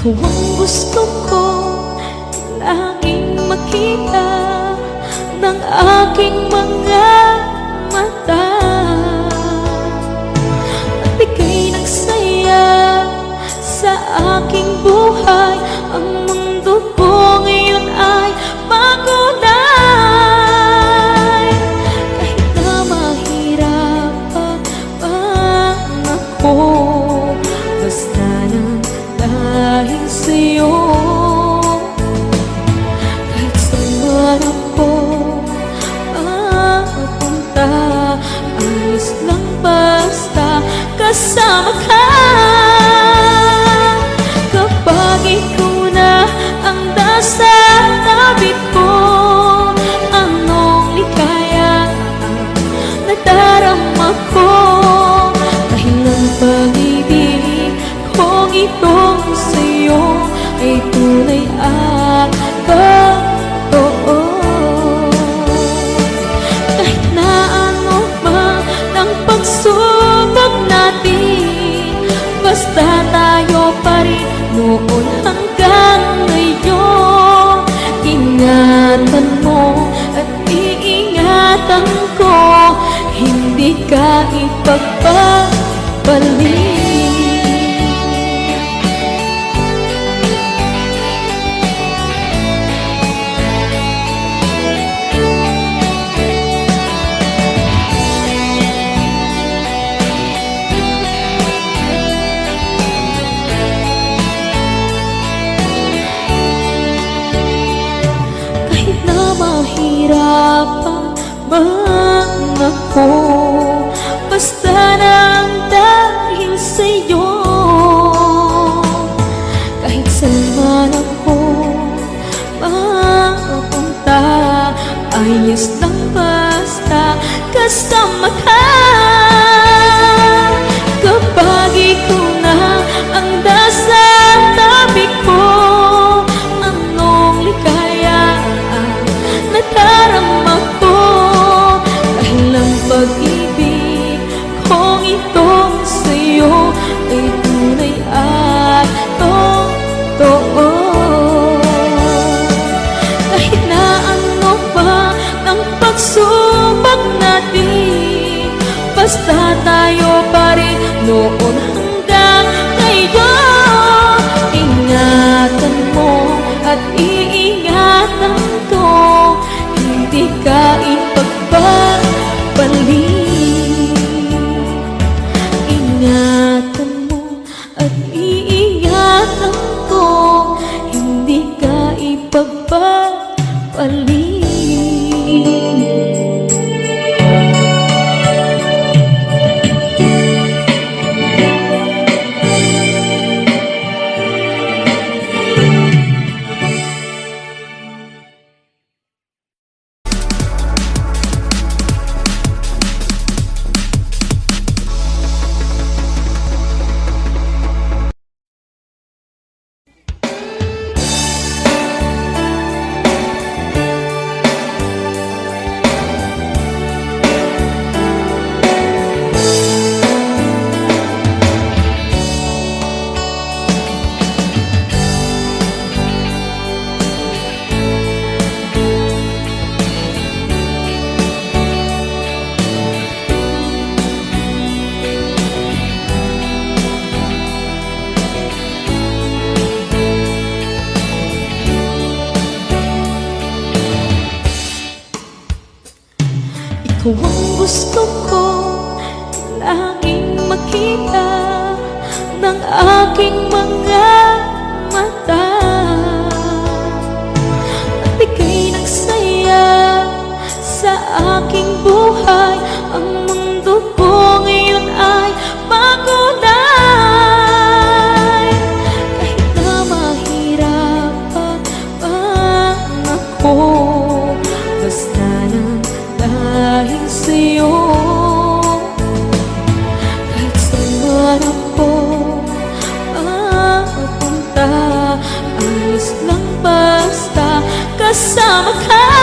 Ikaw ang gusto ko Laging makita Ng aking mga mata. tú. Basta nang dahil sa'yo Kahit saan man ako mapupunta Ayos lang basta kasama ka. Kapag ikaw na ang nasa tabi ko basta tayo pa rin noon Buong gusto ko laging makita ng aking mga mata summer comes.